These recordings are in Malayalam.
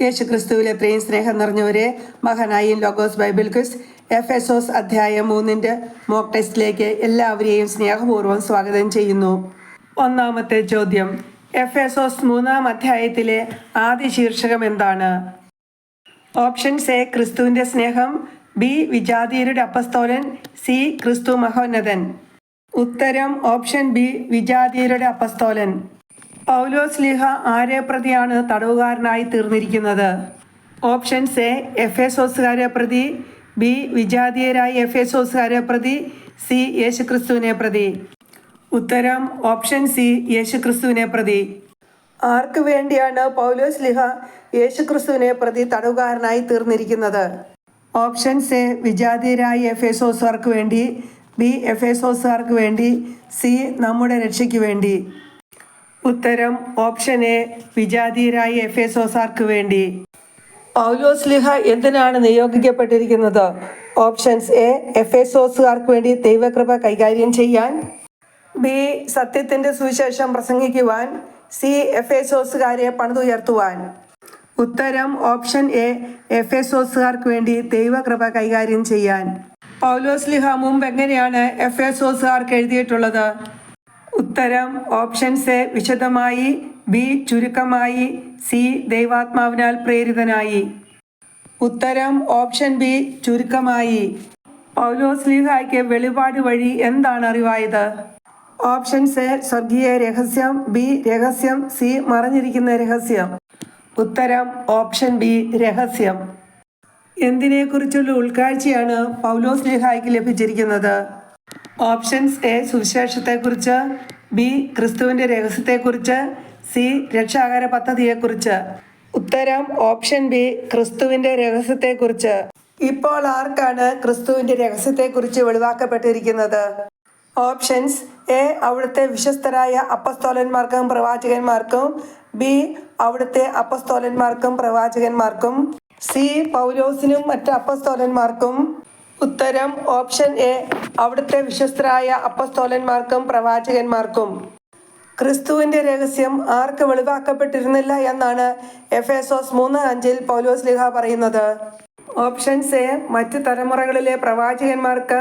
യേശു ക്രിസ്തുവിലെ പ്രിയം സ്നേഹം നിറഞ്ഞവരെ മഹാനായും Logos Bible quiz Ephesus അധ്യായം മൂന്നിന്റെ മോക്ക് ടെസ്റ്റിലേക്ക് എല്ലാവരെയും സ്നേഹപൂർവം സ്വാഗതം ചെയ്യുന്നു. ഒന്നാമത്തെ ചോദ്യം എഫ് എസ് ഓസ് മൂന്നാം അധ്യായത്തിലെ ആദ്യ ശീർഷകം എന്താണ്? ഓപ്ഷൻസ് എ ക്രിസ്തുവിന്റെ സ്നേഹം. ബി വിജാതീയരുടെ അപ്പസ്തോലൻ. സി ക്രിസ്തു മഹോന്നതൻ. ഉത്തരം ഓപ്ഷൻ ബി വിജാതീയരുടെ അപ്പസ്തോലൻ. പൗലോസ് ലീഹ ആരെ പ്രതിയാണ് തടവുകാരനായി തീർന്നിരിക്കുന്നത്? ഓപ്ഷൻസ് എ എഫ് എസോസുകാരെ പ്രതി ബി വിജാതീയരായ എഫ് എസോസുകാരെ പ്രതി സി യേശുക്രിസ്തുവിനെ പ്രതി. ഉത്തരം ഓപ്ഷൻ സി യേശുക്രിസ്തുവിനെ പ്രതി. ആർക്ക് വേണ്ടിയാണ് പൗലോസ് ലിഹ യേശുക്രിസ്തുവിനെ പ്രതി തടവുകാരനായി തീർന്നിരിക്കുന്നത്? ഓപ്ഷൻസ് എ വിജാതീയരായ എഫ് എസോസുകാർക്ക് വേണ്ടി ബി എഫ് എസോസുകാർക്ക് വേണ്ടി സി നമ്മുടെ രക്ഷയ്ക്ക് വേണ്ടി. ഉത്തരം ഓപ്ഷൻ എ വിജാതീയരായ എഫ് എസോസാർക്ക് വേണ്ടി. പൗലോസ് ലിഹ എന്തിനാണ് നിയോഗിക്കപ്പെട്ടിരിക്കുന്നത്? ഓപ്ഷൻസ് എ എഫ് എസോസുകാർക്ക് വേണ്ടി ദൈവകൃപ കൈകാര്യം ചെയ്യാൻ. ബി സത്യത്തിന്റെ സുവിശേഷം പ്രസംഗിക്കുവാൻ. സി എഫ് എസോസുകാരെ പണിതുയർത്തുവാൻ. ഉത്തരം ഓപ്ഷൻ എ എഫ് എസോസുകാർക്ക് വേണ്ടി ദൈവകൃപ കൈകാര്യം ചെയ്യാൻ. പൗലോസ് ലിഹ മുമ്പ് എങ്ങനെയാണ് എഫ് എസോസുകാർക്ക് എഴുതിയിട്ടുള്ളത്? ഉത്തരം ഓപ്ഷൻസ് എ വിശദമായി ബി ചുരുക്കമായി സി ദൈവാത്മാവിനാൽ പ്രേരിതനായി. ഉത്തരം ഓപ്ഷൻ ബി ചുരുക്കമായി. പൗലോസ് ലീഹായ്ക്ക് വെളിപാട് വഴി എന്താണ് അറിവായത്? ഓപ്ഷൻസ് എ സ്വർഗീയ രഹസ്യം ബി രഹസ്യം സി മറഞ്ഞിരിക്കുന്ന രഹസ്യം. ഉത്തരം ഓപ്ഷൻ ബി രഹസ്യം. എന്തിനെക്കുറിച്ചുള്ള ഉൾക്കാഴ്ചയാണ് പൗലോസ് ലീഹായ്ക്ക് ലഭിച്ചിരിക്കുന്നത്? ഓപ്ഷൻസ് എ സുവിശേഷത്തെക്കുറിച്ച് ബി ക്രിസ്തുവിന്റെ രഹസ്യത്തെക്കുറിച്ച് സി രക്ഷാകര പദ്ധതിയെക്കുറിച്ച് ഉത്തരം ഓപ്ഷൻ ബി ക്രിസ്തുവിന്റെ രഹസ്യത്തെക്കുറിച്ച്. ഇപ്പോൾ ആർക്കാണ് ക്രിസ്തുവിന്റെ രഹസ്യത്തെക്കുറിച്ച് വെളിവാക്കപ്പെട്ടിരിക്കുന്നത്? ഓപ്ഷൻസ് എ അവിടുത്തെ വിശ്വസ്തരായ അപ്പസ്തോലന്മാർക്കും പ്രവാചകന്മാർക്കും ബി അവിടുത്തെ അപ്പസ്തോലന്മാർക്കും പ്രവാചകന്മാർക്കും സി പൗലോസിനും മറ്റ് അപ്പസ്തോലന്മാർക്കും ഉത്തരം ഓപ്ഷൻ എ. അവിടുത്തെ വിശ്വസ്തരായ അപ്പസ്തോലന്മാർക്കും പ്രവാചകന്മാർക്കും. ക്രിസ്തുവിന്റെ രഹസ്യം ആർക്ക് വെളിവാക്കപ്പെട്ടിരുന്നില്ല എന്നാണ് എഫ് എസോസ് മൂന്ന് അഞ്ചിൽ പൗലോസ് ലിഹ പറയുന്നത്. ഓപ്ഷൻസ് എ മറ്റ് തലമുറകളിലെ പ്രവാചകന്മാർക്ക്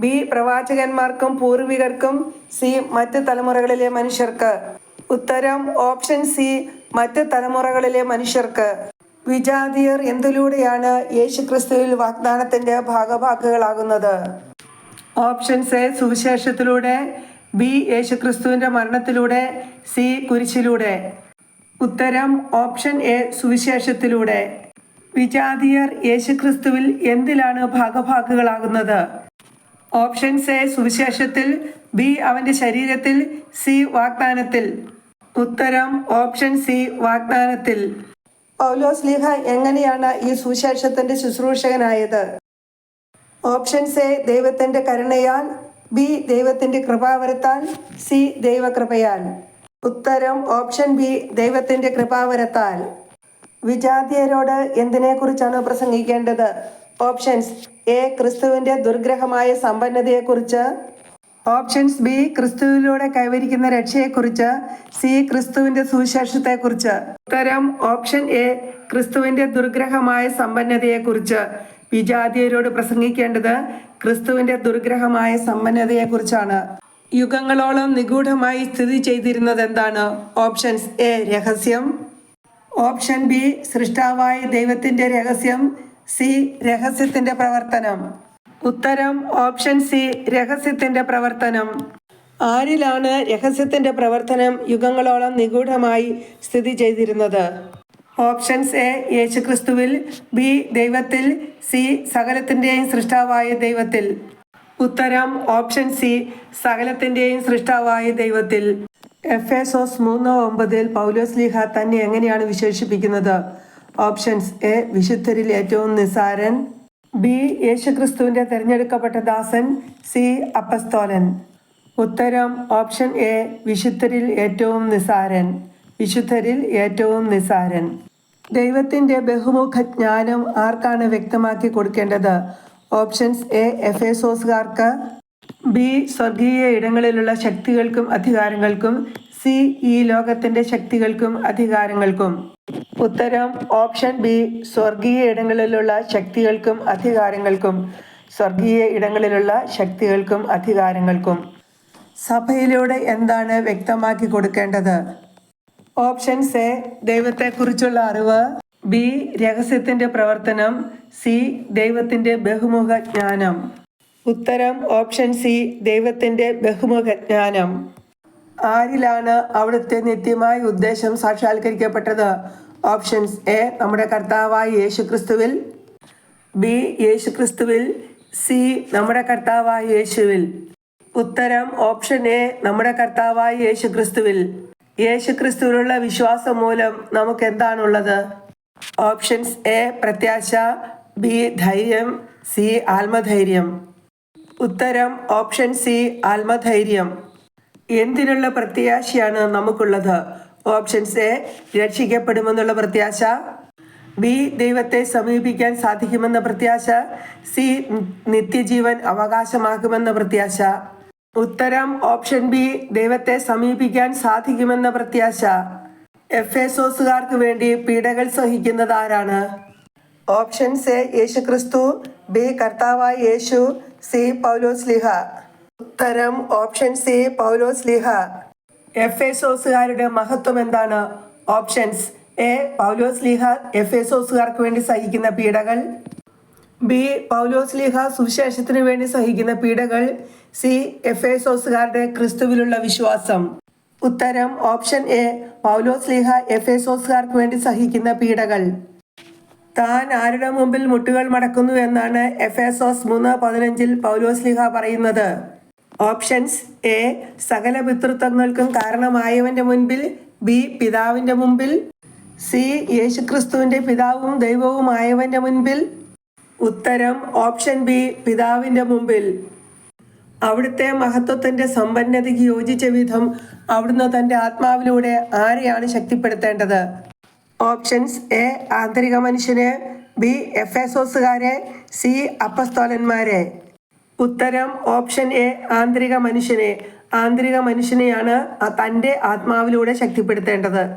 ബി. പ്രവാചകന്മാർക്കും പൂർവികർക്കും സി. മറ്റ് തലമുറകളിലെ മനുഷ്യർക്ക്. ഉത്തരം ഓപ്ഷൻ സി. മറ്റ് തലമുറകളിലെ മനുഷ്യർക്ക്. വിജാതിയർ എന്തിലൂടെയാണ് യേശുക്രിസ്തുവിൽ വാഗ്ദാനത്തിന്റെ ഭാഗഭാക്കുകളാകുന്നത് ഓപ്ഷൻസ് എ സുവിശേഷത്തിലൂടെ. ബി യേശുക്രിസ്തുവിന്റെ മരണത്തിലൂടെ. സി കുരിശിലൂടെ. ഉത്തരം ഓപ്ഷൻ എ സുവിശേഷത്തിലൂടെ. വിജാതിയർ യേശുക്രിസ്തുവിൽ എന്തിലാണ് ഭാഗഭാക്കുകളാകുന്നത് ഓപ്ഷൻസ് എ സുവിശേഷത്തിൽ. ബി അവന്റെ ശരീരത്തിൽ. സി വാഗ്ദാനത്തിൽ. ഉത്തരം ഓപ്ഷൻ സി വാഗ്ദാനത്തിൽ. പൗലോസ് ലീഹ എങ്ങനെയാണ് ഈ സുശേഷത്തിന്റെ ശുശ്രൂഷകനായത്? ഓപ്ഷൻസ് എ ദൈവത്തിന്റെ കരുണയാൽ ബി ദൈവത്തിന്റെ കൃപാവരത്താൽ സി ദൈവകൃപയാൽ. ഉത്തരം ഓപ്ഷൻ ബി ദൈവത്തിന്റെ കൃപാവരത്താൽ. വിജാതീയരോട് എന്തിനെക്കുറിച്ചാണ് പ്രസംഗിക്കേണ്ടത്? ഓപ്ഷൻസ് എ ക്രിസ്തുവിന്റെ ദുർഗ്രഹമായ സമ്പന്നതയെക്കുറിച്ച് ഓപ്ഷൻസ് ബി ക്രിസ്തുവിലൂടെ കൈവരിക്കുന്ന രക്ഷയെക്കുറിച്ച് സി ക്രിസ്തുവിന്റെ സുവിശേഷത്തെക്കുറിച്ച്. ഉത്തരം ഓപ്ഷൻ എ ക്രിസ്തുവിന്റെ ദുർഗ്രഹമായ സമ്പന്നതയെക്കുറിച്ച്. വിജാതീയരോട് പ്രസംഗിക്കേണ്ടത് ക്രിസ്തുവിന്റെ ദുർഗ്രഹമായ സമ്പന്നതയെക്കുറിച്ചാണ്. യുഗങ്ങളോളം നിഗൂഢമായി സ്ഥിതി ചെയ്തിരുന്നത് എന്താണ്? ഓപ്ഷൻസ് എ രഹസ്യം. ഓപ്ഷൻ ബി സൃഷ്ടാവായ ദൈവത്തിന്റെ രഹസ്യം. സി രഹസ്യത്തിന്റെ പ്രവർത്തനം. ഉത്തരം ഓപ്ഷൻ സി രഹസ്യത്തിന്റെ പ്രവർത്തനം. ആരിലാണ് രഹസ്യത്തിന്റെ പ്രവർത്തനം യുഗങ്ങളോളം നിഗൂഢമായി സ്ഥിതി ചെയ്തിരുന്നത്? ഓപ്ഷൻസ് എ യേശുക്രിസ്തുവിൽ ബി ദൈവത്തിൽ സി സകലത്തിന്റെയും സൃഷ്ടാവായ ദൈവത്തിൽ. ഉത്തരം ഓപ്ഷൻ സി സകലത്തിന്റെയും സൃഷ്ടാവായ ദൈവത്തിൽ. എഫ് എസോസ് മൂന്ന് ഒമ്പതിൽ പൗലോസ് ലീഹ തന്നെ എങ്ങനെയാണ് വിശേഷിപ്പിക്കുന്നത്? ഓപ്ഷൻസ് എ വിശുദ്ധരിൽ ഏറ്റവും നിസാരൻ ബി. യേശുക്രിസ്തുവിന്റെ തിരഞ്ഞെടുക്കപ്പെട്ട ദാസൻ സി. അപ്പസ്തോലൻ. ഉത്തരം ഓപ്ഷൻ എ വിശുദ്ധരിൽ ഏറ്റവും നിസാരൻ. വിശുദ്ധരിൽ ഏറ്റവും നിസാരൻ. ദൈവത്തിന്റെ ബഹുമുഖ ജ്ഞാനം ആർക്കാണ് വ്യക്തമാക്കി കൊടുക്കേണ്ടത്? ഓപ്ഷൻസ് എ എഫ് എസോസുകാർക്ക് ബി സ്വർഗീയ ഇടങ്ങളിലുള്ള ശക്തികൾക്കും അധികാരങ്ങൾക്കും. സി ഈ ലോകത്തിന്റെ ശക്തികൾക്കും അധികാരങ്ങൾക്കും. ഉത്തരം ഓപ്ഷൻ ബി സ്വർഗീയ ഇടങ്ങളിലുള്ള ശക്തികൾക്കും അധികാരങ്ങൾക്കും സ്വർഗീയ ഇടങ്ങളിലുള്ള ശക്തികൾക്കും അധികാരങ്ങൾക്കും. സഭയിലൂടെ എന്താണ് വ്യക്തമാക്കി കൊടുക്കേണ്ടത്? ഓപ്ഷൻസ് എ ദൈവത്തെക്കുറിച്ചുള്ള അറിവ്. ബി രഹസ്യത്തിന്റെ പ്രവർത്തനം. സി ദൈവത്തിന്റെ ബഹുമുഖ ജ്ഞാനം ഉത്തരം ഓപ്ഷൻ സി ദൈവത്തിന്റെ ബഹുമുഖ ജ്ഞാനം ആരിലാണ് അവിടുത്തെ നിത്യമായ ഉദ്ദേശം സാക്ഷാത്കരിക്കപ്പെട്ടത്? ഓപ്ഷൻസ് എ നമ്മുടെ കർത്താവായ യേശുക്രിസ്തുവിൽ ബി യേശുക്രിസ്തുവിൽ സി നമ്മുടെ കർത്താവായ യേശുവിൽ. ഉത്തരം ഓപ്ഷൻ എ നമ്മുടെ കർത്താവായ യേശുക്രിസ്തുവിൽ. യേശുക്രിസ്തുവിലുള്ള വിശ്വാസം മൂലം നമുക്ക് എന്താണുള്ളത് ഓപ്ഷൻസ് എ പ്രത്യാശ ബി ധൈര്യം സി ആത്മധൈര്യം. ഉത്തരം ഓപ്ഷൻ സി ആത്മധൈര്യം. എന്തിനുള്ള പ്രത്യാശയാണ് നമുക്കുള്ളത്? ഓപ്ഷൻസ് എ രക്ഷിക്കപ്പെടുമെന്നുള്ള പ്രത്യാശ. ബി ദൈവത്തെ സമീപിക്കാൻ സാധിക്കുമെന്ന പ്രത്യാശ. സി നിത്യജീവൻ അവകാശമാക്കുമെന്ന പ്രത്യാശ. ഉത്തരം ഓപ്ഷൻ ബി ദൈവത്തെ സമീപിക്കാൻ സാധിക്കുമെന്ന പ്രത്യാശ. എഫ് എസോസുകാർക്ക് വേണ്ടി പീഡകൾ സഹിക്കുന്നത് ആരാണ്? ഓപ്ഷൻസ് എ യേശു ക്രിസ്തു ബി കർത്താവായ യേശു. സി പൗലോസ് ലിഹ. ഉത്തരം ഓപ്ഷൻ സി പൗലോസ് ലിഹ. എഫ് എസോസുകാരുടെ മഹത്വം എന്താണ്? Options A. പൗലോസ് ലീഹ എഫ് എസോസുകാർക്ക് വേണ്ടി സഹിക്കുന്ന പീഡകൾ. ബി. പൗലോസ് ലീഹ സുവിശേഷത്തിന് വേണ്ടി സഹിക്കുന്ന പീഡകൾ. സി. എഫ് എസോസുകാരുടെ ക്രിസ്തുവിലുള്ള വിശ്വാസം. ഉത്തരം. Option A. പൗലോസ് ലീഹ എഫ് എസോസുകാർക്ക് വേണ്ടി സഹിക്കുന്ന പീഡകൾ. താൻ ആരുടെ മുമ്പിൽ മുട്ടുകൾ മടക്കുന്നു എന്നാണ് എഫ് എസോസ് മൂന്ന് പതിനഞ്ചിൽ പൗലോസ് ലീഹ പറയുന്നത്. ഓപ്ഷൻസ് എ സകല പിതൃത്വങ്ങൾക്കും കാരണമായവന്റെ മുൻപിൽ ബി പിതാവിന്റെ മുമ്പിൽ സി യേശുക്രിസ്തുവിന്റെ പിതാവും ദൈവവുമായവന്റെ മുൻപിൽ. ഉത്തരം ഓപ്ഷൻ ബി പിതാവിന്റെ മുമ്പിൽ. അവിടുത്തെ മഹത്വത്തിന്റെ സമ്പന്നതയ്ക്ക് യോജിച്ച വിധം അവിടുന്ന് തന്റെ ആത്മാവിലൂടെ ആരെയാണ് ശക്തിപ്പെടുത്തേണ്ടത്? ഓപ്ഷൻസ് എ ആന്തരിക മനുഷ്യന് ബി എഫ് എസോസുകാരെ സി അപ്പസ്തോലന്മാരെ. ഉത്തരം ഓപ്ഷൻ എ ആന്തരിക മനുഷ്യനെ. ആന്തരിക മനുഷ്യനെയാണ് തന്റെ ആത്മാവിലൂടെ ശക്തിപ്പെടുത്തേണ്ടത്.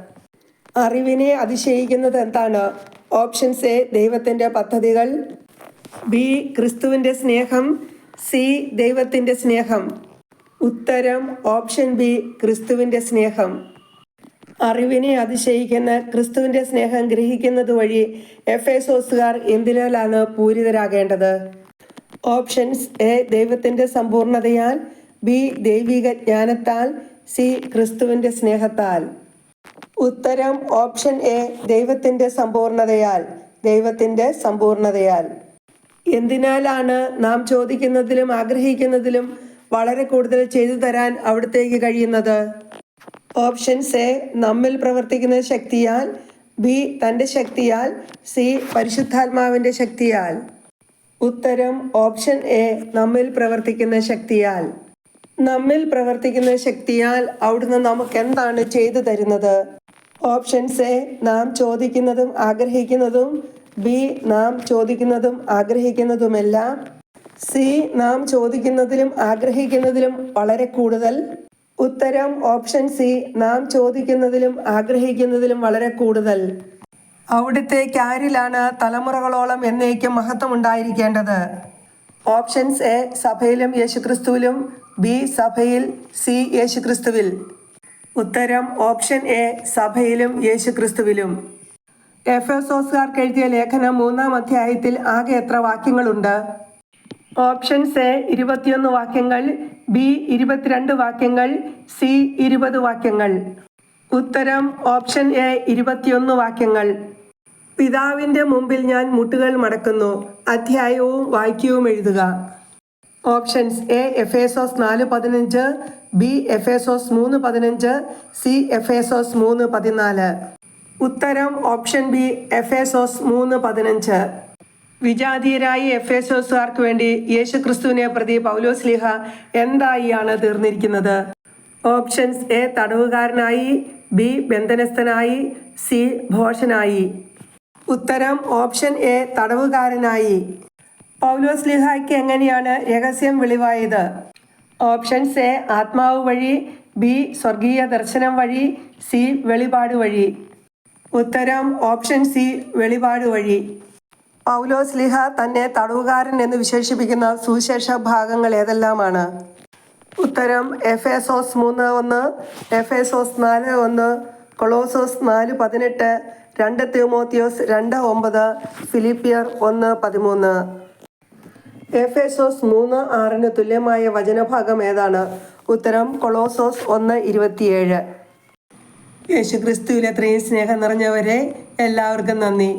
അറിവിനെ അതിശയിക്കുന്നത് എന്താണ്? ഓപ്ഷൻസ് എ ദൈവത്തിന്റെ പദ്ധതികൾ. ബി ക്രിസ്തുവിന്റെ സ്നേഹം. സി ദൈവത്തിന്റെ സ്നേഹം. ഉത്തരം ഓപ്ഷൻ ബി ക്രിസ്തുവിന്റെ സ്നേഹം. അറിവിനെ അതിശയിക്കുന്ന ക്രിസ്തുവിന്റെ സ്നേഹം ഗ്രഹിക്കുന്നത് വഴി എഫ് എ സോസുകാർ എന്തിനാലാണ് പൂരിതരാകേണ്ടത്? ഓപ്ഷൻസ് എ ദൈവത്തിന്റെ സമ്പൂർണതയാൽ ബി ദൈവിക ജ്ഞാനത്താൽ സി ക്രിസ്തുവിന്റെ സ്നേഹത്താൽ. ഉത്തരം ഓപ്ഷൻ എ ദൈവത്തിന്റെ സമ്പൂർണതയാൽ ദൈവത്തിന്റെ സമ്പൂർണതയാൽ. എന്തിനാലാണ് നാം ചോദിക്കുന്നതിലും ആഗ്രഹിക്കുന്നതിലും വളരെ കൂടുതൽ ചെയ്തു തരാൻ അവിടത്തേക്ക് കഴിയുന്നത്? ഓപ്ഷൻസ് എ നമ്മിൽ പ്രവർത്തിക്കുന്ന ശക്തിയാൽ ബി തന്റെ ശക്തിയാൽ സി പരിശുദ്ധാത്മാവിന്റെ ശക്തിയാൽ. ഉത്തരം ഓപ്ഷൻ എ നമ്മിൽ പ്രവർത്തിക്കുന്ന ശക്തിയാൽ. നമ്മിൽ പ്രവർത്തിക്കുന്ന ശക്തിയാൽ അവിടുന്ന് നമുക്ക് എന്താണ് ചെയ്തു തരുന്നത്? ഓപ്ഷൻസ് എ നാം ചോദിക്കുന്നതും ആഗ്രഹിക്കുന്നതും ബി നാം ചോദിക്കുന്നതും ആഗ്രഹിക്കുന്നതുമെല്ലാം. സി നാം ചോദിക്കുന്നതിലും ആഗ്രഹിക്കുന്നതിലും വളരെ കൂടുതൽ. ഉത്തരം ഓപ്ഷൻ സി നാം ചോദിക്കുന്നതിലും ആഗ്രഹിക്കുന്നതിലും വളരെ കൂടുതൽ. അവിടുത്തേക്ക് ക്യാരിലാണ് തലമുറകളോളം എന്നേക്കും മഹത്വം ഉണ്ടായിരിക്കേണ്ടത് ഓപ്ഷൻസ് എ സഭയിലും യേശുക്രിസ്തുവിലും ബി സഭയിൽ സി യേശുക്രിസ്തുവിൽ. ഉത്തരം ഓപ്ഷൻ എ സഭയിലും യേശുക്രിസ്തുവിലും. എഫ് എസ് ഓസ്കാർക്ക് എഴുതിയ ലേഖനം മൂന്നാം അധ്യായത്തിൽ ആകെ എത്ര വാക്യങ്ങളുണ്ട്? ഓപ്ഷൻസ് എ ഇരുപത്തിയൊന്ന് വാക്യങ്ങൾ ബി ഇരുപത്തിരണ്ട് വാക്യങ്ങൾ സി ഇരുപത് വാക്യങ്ങൾ. ഉത്തരം ഓപ്ഷൻ എ ഇരുപത്തിയൊന്ന് വാക്യങ്ങൾ. പിതാവിന്റെ മുമ്പിൽ ഞാൻ മുട്ടുകൾ മടക്കുന്നു. അധ്യായവും വാക്യവും എഴുതുക. ഓപ്ഷൻസ് എ എഫ് എസോസ് നാല് പതിനഞ്ച് ബി എഫ് എസോസ് മൂന്ന് പതിനഞ്ച് സി എഫ് എസോസ് മൂന്ന് പതിനാല്. ഉത്തരം ഓപ്ഷൻ ബി എഫ് എസോസ് മൂന്ന് പതിനഞ്ച്. വിജാതീയരായി എഫ് എസോസുകാർക്ക് വേണ്ടി യേശുക്രിസ്തുവിനെ പ്രതി പൗലോസ്ലിഹ എന്തായിയാണ് തീർന്നിരിക്കുന്നത്? ഓപ്ഷൻസ് എ തടവുകാരനായി ബി ബന്ധനസ്ഥനായി സി ഭോഷനായി. ഉത്തരം ഓപ്ഷൻ എ തടവുകാരനായി. പൗലോസ് ലിഹായ്ക്ക് എങ്ങനെയാണ് രഹസ്യം വെളിവായത്? ഓപ്ഷൻസ് എ ആത്മാവ് വഴി ബി സ്വർഗീയ ദർശനം വഴി സി വെളിപാട് വഴി. ഉത്തരം ഓപ്ഷൻ സി വെളിപാട് വഴി. പൗലോസ് ലിഹ തന്നെ തടവുകാരൻ എന്ന് വിശേഷിപ്പിക്കുന്ന സുവിശേഷ ഭാഗങ്ങൾ ഏതെല്ലാമാണ്? ഉത്തരം എഫ് എഫേസോസ് മൂന്ന് ഒന്ന് എഫ് എഫേസോസ് നാല് ഒന്ന് കൊളോസോസ് നാല് പതിനെട്ട് രണ്ട് തിമോത്തിയോസ് രണ്ട് ഒമ്പത് ഫിലിപ്പിയർ ഒന്ന് പതിമൂന്ന്. എഫേസോസ് മൂന്ന് ആറിന് തുല്യമായ വചനഭാഗം ഏതാണ്? ഉത്തരം കൊളോസോസ് ഒന്ന് ഇരുപത്തിയേഴ്. യേശുക്രിസ്തുവിലെ ത്രയും സ്നേഹം നിറഞ്ഞവരെ എല്ലാവർക്കും നന്ദി.